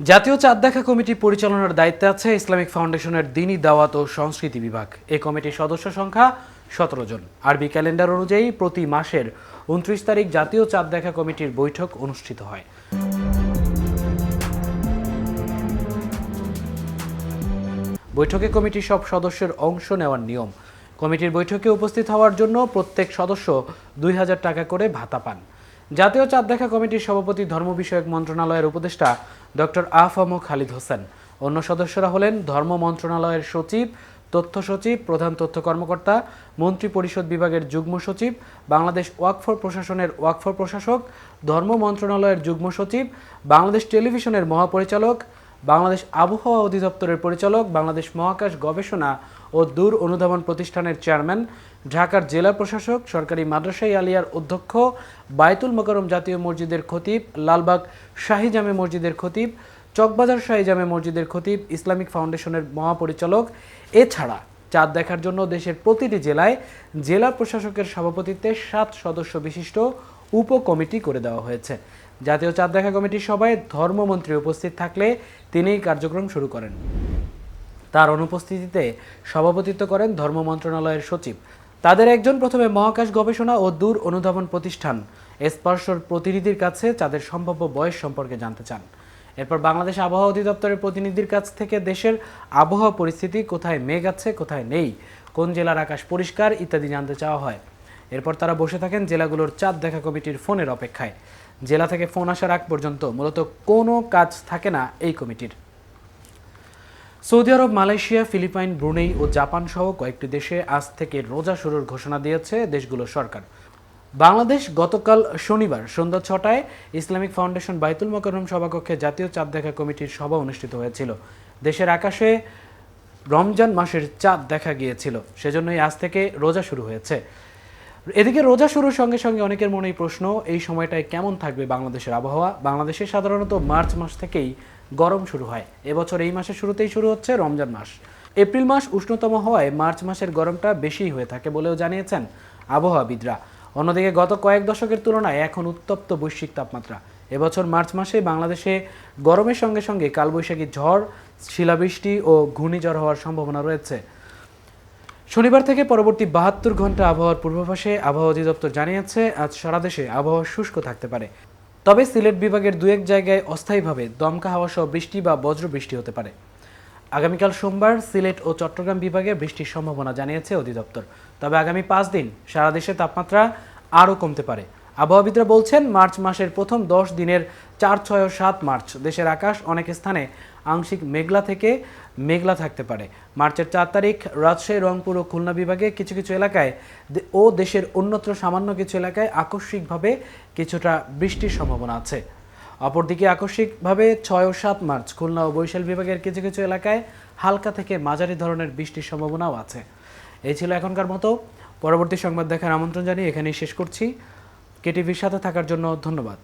জাতীয় চাঁদ দেখা কমিটি পরিচালনার দায়িত্বে আছে ইসলামিক ফাউন্ডেশনের দিনী দাওয়াত ও সংস্কৃতি বিভাগ। এ কমিটির সদস্য সংখ্যা সতেরো জন। আরবি ক্যালেন্ডার অনুযায়ী প্রতি মাসের উনত্রিশ তারিখ জাতীয় চাঁদ দেখা কমিটির বৈঠক অনুষ্ঠিত হয়। বৈঠকে কমিটির সব সদস্যের অংশ নেওয়ার নিয়ম। কমিটির বৈঠকে উপস্থিত হওয়ার জন্য প্রত্যেক সদস্য দুই হাজার টাকা করে ভাতা পান। জাতীয় চাঁদ দেখা কমিটির সভাপতি ধর্ম বিষয়ক মন্ত্রণালয়ের উপদেষ্টা ডক্টর আফম খালিদ হোসেন। অন্য সদস্যরা হলেন ধর্ম মন্ত্রণালয়ের সচিব, তথ্য সচিব, প্রধান তথ্য কর্মকর্তা, মন্ত্রী পরিষদ বিভাগের যুগ্ম সচিব, বাংলাদেশ ওয়াকফর প্রশাসনের ওয়াকফর প্রশাসক, ধর্ম মন্ত্রণালয়ের যুগ্ম সচিব, বাংলাদেশ টেলিভিশনের মহাপরিচালক, বাংলাদেশ আবহাওয়া অধিদপ্তরের পরিচালক, বাংলাদেশ মহাকাশ গবেষণা ও দূর অনুধাবন প্রতিষ্ঠানের চেয়ারম্যান, ঢাকার জেলা প্রশাসক, সরকারি মাদ্রাসাই আলিয়ার অধ্যক্ষ, বায়তুল মোকারম জাতীয় মসজিদের খতিব, লালবাগ শাহী জামে মসজিদের খতিব, চকবাজার শাহী জামে মসজিদের খতিব, ইসলামিক ফাউন্ডেশনের মহাপরিচালক। এছাড়া চাঁদ দেখার জন্য দেশের প্রতিটি জেলায় জেলা প্রশাসকের সভাপতিত্বে সাত সদস্য বিশিষ্ট উপকমিটি করে দেওয়া হয়েছে। জাতীয় চাঁদ দেখা কমিটির সভায় ধর্মমন্ত্রী উপস্থিত থাকলে তিনিই কার্যক্রম শুরু করেন। তার অনুপস্থিতিতে সভাপতিত্ব করেন ধর্ম মন্ত্রণালয়ের সচিব। তাদের একজন প্রথমে মহাকাশ গবেষণা ও দূর অনুধাবন প্রতিষ্ঠান স্পর্শর প্রতিনিধির কাছে তাদের সম্ভাব্য বয়স সম্পর্কে জানতে চান। এরপর বাংলাদেশ আবহাওয়া অধিদপ্তরের প্রতিনিধির কাছ থেকে দেশের আবহাওয়া পরিস্থিতি কোথায় মেঘ আছে, কোথায় নেই, কোন জেলার আকাশ পরিষ্কার ইত্যাদি জানতে চাওয়া হয়। এরপর তারা বসে থাকেন জেলাগুলোর চাঁদ দেখা কমিটির ফোনের অপেক্ষায়। জেলা থেকে ফোন আসার আগ পর্যন্ত মূলত কোনো কাজ থাকে না এই কমিটির। সৌদি আরব, মালয়েশিয়া, ফিলিপাইন, ব্রুনেই ও জাপান সহ কয়েকটি দেশে আজ থেকে রোজা শুরুর ঘোষণা দিয়েছে দেশগুলোর সরকার। বাংলাদেশ গতকাল শনিবার সন্ধ্যা ছটায় ইসলামিক ফাউন্ডেশন বাইতুল মোকাররম সভাকক্ষে জাতীয় চাঁদ দেখা কমিটির সভা অনুষ্ঠিত হয়েছিল। দেশের আকাশে রমজান মাসের চাঁদ দেখা গিয়েছিল। সেজন্যই আজ থেকে রোজা শুরু হয়েছে। এদিকে রোজা শুরুর সঙ্গে সঙ্গে অনেকের মনেই প্রশ্ন, এই সময়টায় কেমন থাকবে বাংলাদেশের আবহাওয়া? বাংলাদেশে সাধারণত মার্চ মাস থেকেই গরম শুরু হয়। এবছর এই মাসের শুরুতেই শুরু হচ্ছে রমজান মাস। এপ্রিল মাস উষ্ণতম হওয়ায় মার্চ মাসের গরমটা বেশিই হয়ে থাকে বলেও জানিয়েছেন আবহাওয়াবিদরা। অন্যদিকে গত কয়েক দশকের তুলনায় এখন উত্তপ্ত বৈশ্বিক তাপমাত্রা। এবছর মার্চ মাসে বাংলাদেশে গরমের সঙ্গে সঙ্গে কালবৈশাখী ঝড়, শিলাবৃষ্টি ও ঘূর্ণিঝড় হওয়ার সম্ভাবনা রয়েছে। শনিবার থেকে পরবর্তী বাহাত্তর ঘণ্টা আবহাওয়ার পূর্বাভাসে আবহাওয়া অধিদপ্তর জানিয়েছে, আজ সারা দেশে আবহাওয়া শুষ্ক থাকতে পারে। তবে সিলেট বিভাগের দু এক জায়গায় অস্থায়ীভাবে দমকা হাওয়া সহ বৃষ্টি বা বজ্র বৃষ্টি হতে পারে। আগামীকাল সোমবার সিলেট ও চট্টগ্রাম বিভাগে বৃষ্টির সম্ভাবনা জানিয়েছে অধিদপ্তর। তবে আগামী পাঁচ দিন সারা দেশে তাপমাত্রা আরও কমতে পারে। আবহাওয়াবিদরা বলছেন, মার্চ মাসের প্রথম দশ দিনের চার, ছয় সাত মার্চ দেশের আকাশ অনেক স্থানে আংশিক মেঘলা থেকে মেঘলা থাকতে পারে। মার্চের চার তারিখ রাজশাহী, রংপুর ও খুলনা বিভাগে কিছু কিছু এলাকায় ও দেশের অন্যত্র সামান্য কিছু এলাকায় আকস্মিকভাবে কিছুটা বৃষ্টির সম্ভাবনা আছে। অপরদিকে আকস্মিকভাবে ছয় ও সাত মার্চ খুলনা ও বরিশাল বিভাগের কিছু কিছু এলাকায় হালকা থেকে মাঝারি ধরনের বৃষ্টির সম্ভাবনাও আছে। এই ছিল এখনকার মতো। পরবর্তী সংবাদ দেখার আমন্ত্রণ জানিয়ে এখানেই শেষ করছি। কেটিভির সাথে থাকার জন্য ধন্যবাদ।